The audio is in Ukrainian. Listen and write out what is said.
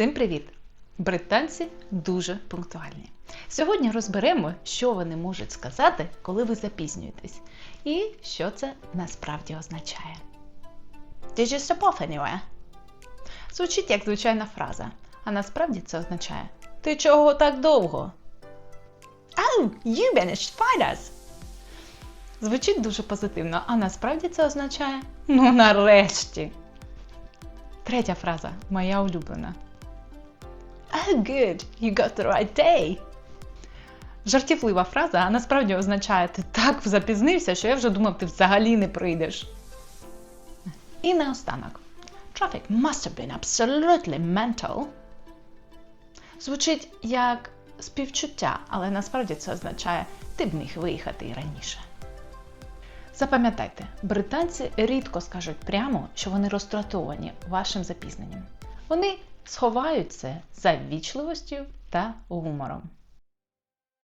Всім привіт! Британці дуже пунктуальні. Сьогодні розберемо, що вони можуть сказати, коли ви запізнюєтесь, і що це насправді означає. Did you stop off anywhere? Звучить як звичайна фраза, а насправді це означає Ти чого так довго? Oh, you managed to find us! Звучить дуже позитивно, а насправді це означає Ну нарешті. Третя фраза моя улюблена. Oh, good, you got the right day. Жартівлива фраза, а насправді означає ти так запізнився, що я вже думав, ти взагалі не прийдеш. І наостанок. Traffic must have been absolutely mental. Звучить як співчуття, але насправді це означає ти б міг виїхати і раніше. Запам'ятайте, британці рідко скажуть прямо, що вони розтратовані вашим запізненням. Вони сховають це за ввічливостю та гумором.